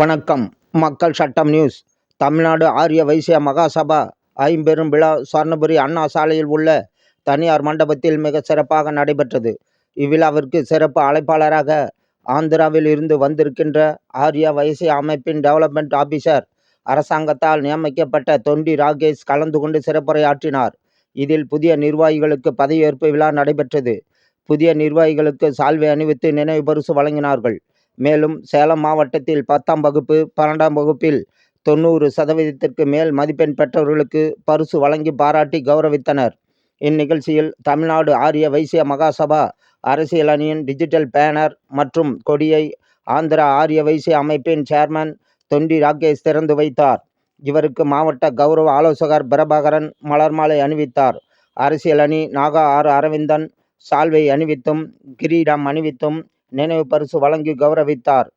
வணக்கம். மக்கள் சட்டம் நியூஸ். தமிழ்நாடு ஆரிய வைசிய மகாசபா ஐம்பெரும் விழா சுவர்ணபுரி அண்ணா சாலையில் உள்ள தனியார் மண்டபத்தில் மிக சிறப்பாக நடைபெற்றது. இவ்விழாவிற்கு சிறப்பு அழைப்பாளராக ஆந்திராவில் இருந்து வந்திருக்கின்ற ஆரிய வைசிய அமைப்பின் டெவலப்மெண்ட் ஆபீசர் அரசாங்கத்தால் நியமிக்கப்பட்ட தொண்டி ராகேஷ் கலந்து கொண்டு சிறப்புரையாற்றினார். இதில் புதிய நிர்வாகிகளுக்கு பதவியேற்பு விழா நடைபெற்றது. புதிய நிர்வாகிகளுக்கு சால்வை அணிவித்து நினைவு பரிசு வழங்கினார்கள். மேலும் சேலம் மாவட்டத்தில் பத்தாம் வகுப்பு பன்னெண்டாம் வகுப்பில் தொண்ணூறு சதவீதத்திற்கு மேல் மதிப்பெண் பெற்றவர்களுக்கு பரிசு வழங்கி பாராட்டி கௌரவித்தனர். இந்நிகழ்ச்சியில் தமிழ்நாடு ஆரிய வைசிய மகாசபா அரசியல் அணியின் டிஜிட்டல் பேனர் மற்றும் கொடியை ஆந்திரா ஆரிய வைசிய அமைப்பின் சேர்மன் தொண்டி ராகேஷ் திறந்து வைத்தார். இவருக்கு மாவட்ட கௌரவ ஆலோசகர் பிரபாகரன் மலர் மாலை அணிவித்தார். அரசியல் அணி நாகா ஆர் அரவிந்தன் சால்வை அணிவித்தும் கிரீடம் அணிவித்தும் நினைவு பரிசு வழங்கி கௌரவித்தார்.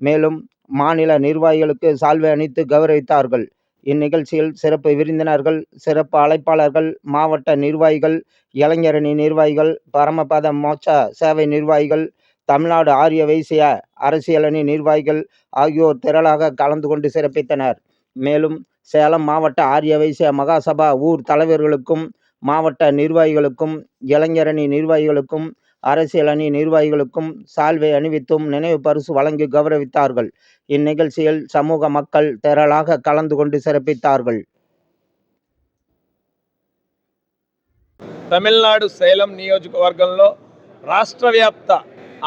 மேலும் மாநில நிர்வாகிகளுக்கு சால்வை அணித்து கௌரவித்தார்கள். இந்நிகழ்ச்சியில் சிறப்பு விருந்தினர்கள் சிறப்பு அழைப்பாளர்கள் மாவட்ட நிர்வாகிகள் இளைஞரணி நிர்வாகிகள் பரமபத மோட்ச சேவை நிர்வாகிகள் தமிழ்நாடு ஆரிய வைசிய அரசியலணி நிர்வாகிகள் ஆகியோர் திரளாக கலந்து கொண்டு சிறப்பித்தனர். மேலும் சேலம் மாவட்ட ஆரிய வைசிய மகாசபா ஊர் தலைவர்களுக்கும் மாவட்ட நிர்வாகிகளுக்கும் இளைஞரணி நிர்வாகிகளுக்கும் அரசியல் அணி நிர்வாகிகளுக்கும் சால்வை அணிவித்தும் நினைவு பரிசு வழங்கி கௌரவித்தார்கள் இந்நிகழ்ச்சியில் சமூக மக்கள் திரளாக கலந்து கொண்டு சிறப்பித்தார்கள் తమిళనాడు సేలం నియోజకవర్గంలో రాష్ట్ర వ్యాప్త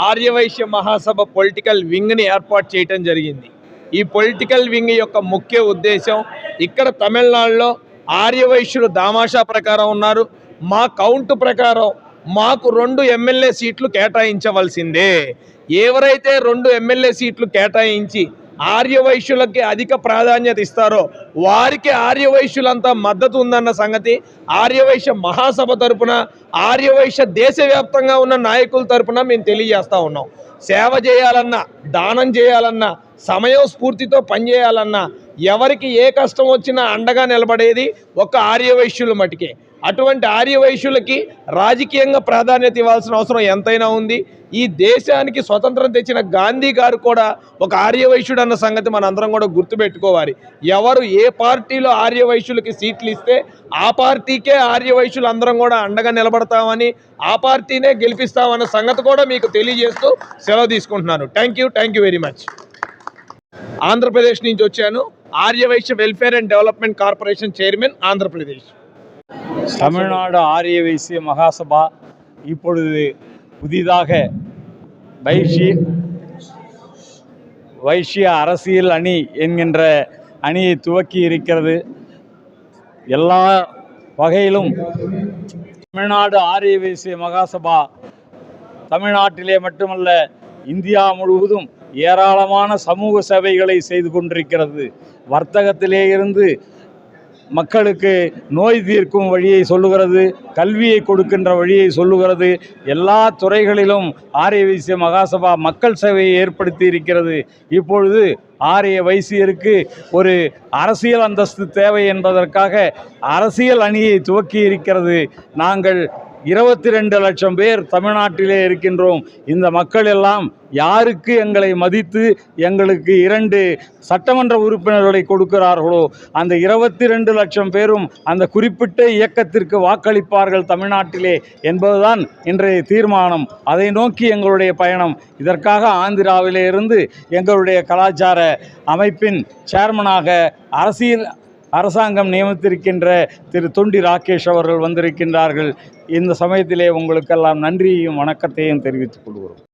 ఆర్యవైశ్య మహాసభ పొలిటికల్ వింగ్ని ఏర్పాటు చేయటం జరిగింది ఈ పొలిటికల్ వింగ్ యొక్క ముఖ్య ఉద్దేశం ఇక్కడ తమిళనాడులో ఆర్యవైశ్యులు దామాషా ప్రకారం ఉన్నారు మా కౌంట్ ప్రకారం మాకు రెండు ఎమ్మెల్యే సీట్లు కేటాయించవలసిందే. ఎవరైతే రెండు ఎమ్మెల్యే సీట్లు కేటాయించి ఆర్యవైశ్యులకి అధిక ప్రాధాన్యత ఇస్తారో వారికి ఆర్యవైశ్యులంతా మద్దతు ఉందన్న సంగతి ఆర్యవైశ్య మహాసభ తరపున ఆర్యవైశ్య దేశవ్యాప్తంగా ఉన్న నాయకుల తరపున మేము తెలియజేస్తా ఉన్నాం. సేవ చేయాలన్నా దానం చేయాలన్నా సమయం స్ఫూర్తితో పనిచేయాలన్నా ఎవరికి ఏ కష్టం వచ్చినా అండగా నిలబడేది ఒక ఆర్యవైశ్యుల మటుకే. అటువంటి ఆర్యవైశ్యులకి రాజకీయంగా ప్రాధాన్యత ఇవ్వాల్సిన అవసరం ఎంతైనా ఉంది. ఈ దేశానికి స్వతంత్రం తెచ్చిన గాంధీ గారు కూడా ఒక ఆర్యవైశ్యుడు అన్న సంగతి మనందరం కూడా గుర్తుపెట్టుకోవాలి. ఎవరు ఏ పార్టీలో ఆర్యవైశ్యులకి సీట్లు ఇస్తే ఆ పార్టీకే ఆర్యవైశ్యులు అందరం కూడా అండగా నిలబడతామని ఆ పార్టీనే గెలిపిస్తామన్న సంగతి కూడా మీకు తెలియజేస్తూ సెలవు తీసుకుంటున్నాను. Thank you thank you very much Andhra Pradesh నుంచి వచ్చాను. Arya Vysya welfare and development corporation chairman Andhra Pradesh. Tamil Nadu Arya Vysya Mahasabha இப்பொழுது புதிதாக வைஷ்ய வைஷ்ய அரசியல் அணி என்கின்ற அணியை துவக்கி இருக்கிறது. எல்லா வகையிலும் தமிழ்நாடு ஆரிய வைசிய மகாசபா தமிழ்நாட்டிலே மட்டுமல்ல இந்தியா முழுவதும் ஏராளமான சமூக சேவைகளை செய்து கொண்டிருக்கிறது. வர்த்தகத்திலே இருந்து மக்களுக்கு நோய் தீர்க்கும் வழியை சொல்லுகிறது கல்வியை கொடுக்கின்ற வழியை சொல்லுகிறது. எல்லா துறைகளிலும் ஆரிய வைசிய மகாசபா மக்கள் சேவையை ஏற்படுத்தி இருக்கிறது. இப்பொழுது ஆரிய வைசியருக்கு ஒரு அரசியல் அந்தஸ்து தேவை என்பதற்காக அரசியல் அணியை துவக்கி இருக்கிறது. நாங்கள் இருபத்தி ரெண்டு லட்சம் பேர் தமிழ்நாட்டிலே இருக்கின்றோம். இந்த மக்கள் எல்லாம் யாருக்கு எங்களை மதித்து எங்களுக்கு இரண்டு சட்டமன்ற உறுப்பினர்களை கொடுக்கிறார்களோ அந்த இருபத்தி ரெண்டு லட்சம் பேரும் அந்த குறிப்பிட்ட இயக்கத்திற்கு வாக்களிப்பார்கள் தமிழ்நாட்டிலே என்பதுதான் இன்றைய தீர்மானம். அதை நோக்கி எங்களுடைய பயணம். இதற்காக ஆந்திராவிலே இருந்து எங்களுடைய கலாச்சார அமைப்பின் சேர்மனாக அரசியல் அரசாங்கம் நியமித்திருக்கின்ற திரு தொண்டி ராகேஷ் அவர்கள் வந்திருக்கின்றார்கள். இந்த சமயத்திலே உங்களுக்கெல்லாம் நன்றியையும் வணக்கத்தையும் தெரிவித்துக் கொள்கிறோம்.